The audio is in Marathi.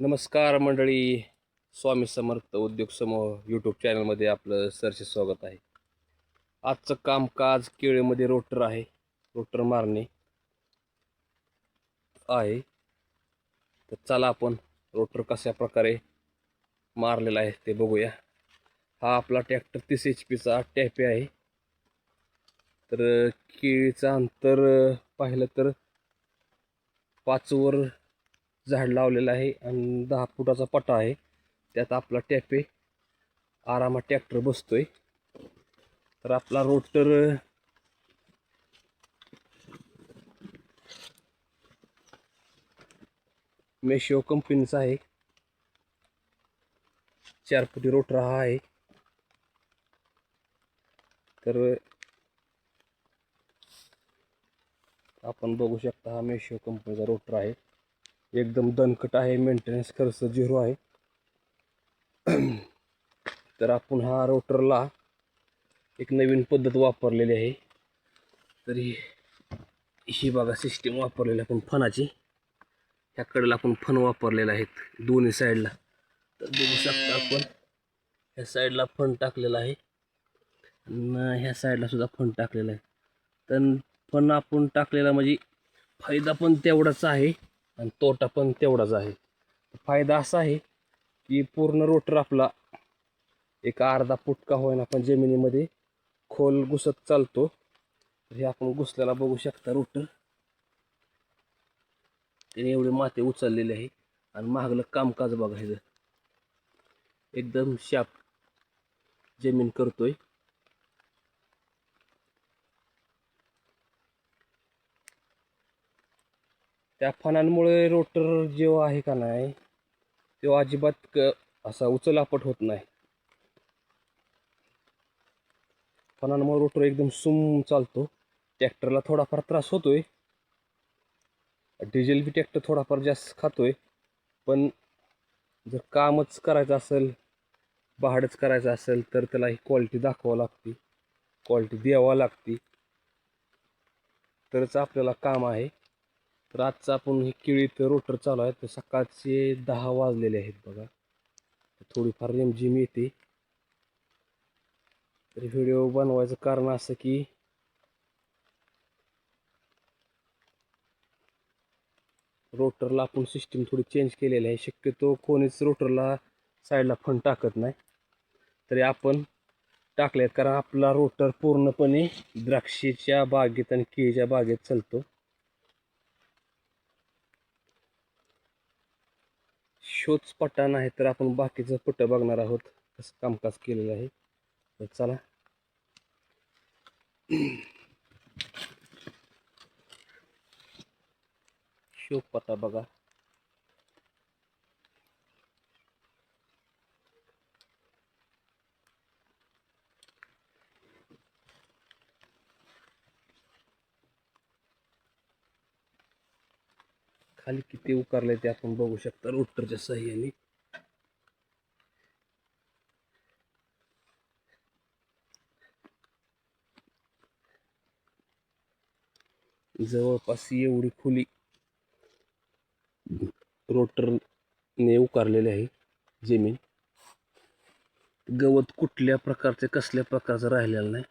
नमस्कार मंडळी. स्वामी समर्थ उद्योग समूह यूट्यूब चॅनलमध्ये आपलं सरसे स्वागत आहे. आजचं कामकाज केळीमध्ये रोटर आहे. रोटर मारणे आहे. तर चला आपण रोटर कशा प्रकारे मारलेला आहे ते बघूया. हा आपला ट्रॅक्टर तीस एच पीचा टॅपे आहे. तर केळीचं अंतर पाहिलं तर पाचवर झाड लावलेलं आहे आणि दहा फुटाचा पटा आहे. त्यात आपला टॅपे आरामात ट्रॅक्टर बसतोय. तर आपला रोटर मेशो कंपनीचा आहे. चार फुटी रोटर हा आहे. तर आपण बघू शकता हा मेशो कंपनीचा रोटर आहे. एकदम दणकट आहे मेंटेनन्स खर्च झिरो आहे. तर आपण हा रोटरला एक नवीन पद्धत वापरलेली आहे. तरी ही बघा सिस्टीम वापरलेली आपण फणाची ह्या कडेला आपण फन वापरलेला आहेत दोन्ही साईडला तर बघू शकता आपण ह्या साईडला फन टाकलेला आहे. आणि ह्या साईडला सुद्धा फन टाकलेला आहे. तर फन आपण टाकलेला म्हणजे फायदा पण तेवढाच आहे. आणि तोटा पण तेवढाच आहे. फायदा असा आहे की पूर्ण रोटर आपला एक अर्धा फुटका का होईना आपण जमिनीमध्ये खोल घुसत चालतो. हे आपण घुसल्याला बघू शकता रोटर. त्याने एवढे माते उचललेले आहे आणि मागलं कामकाज बघायचं. एकदम शाप जमीन करतोय. त्या फणांमुळे रोटर जो आहे का नाही तो अजिबात क असा उचलापट होत नाही. फणांमुळे रोटर एकदम सुम चालतो. ट्रॅक्टरला थोडाफार त्रास होतोय. डिझेल बी ट्रॅक्टर थोडाफार जास्त खातोय. पण जर कामच करायचं असेल भाडंच करायचं असेल तर त्याला ही क्वालिटी दाखवावं लागते. क्वालिटी द्यावा लागते. तरच आपल्याला काम आहे. तर आजचं आपण हे केळीत रोटर चालू आहे. तर सकाळचे दहा वाजलेले आहेत बघा. थोडीफार रेमझिम येते. तर व्हिडिओ बनवायचं कारण असं की रोटरला आपण सिस्टीम थोडी चेंज केलेली आहे. शक्यतो कोणीच रोटरला साईडला फंड टाकत नाही. तरी आपण टाकले कारण आपला रोटर पूर्णपणे द्राक्षेच्या बागेत आणि केळीच्या बागेत चालतो. शोच पट्टा नाही तर आपण बाकीचं पट्टं बघणार आहोत. कसं कामकाज केलेलं आहे. तर चला. शो पत्ता बघा. खाली किती उकारले ते आपण बघू शकता. रोटरच्या सहाय्याने. जवळपास एवढी खोली रोटरने उकारलेली आहे जमीन. गवत कुठल्या प्रकारचे कसल्या प्रकारचं राहिलेलं नाही.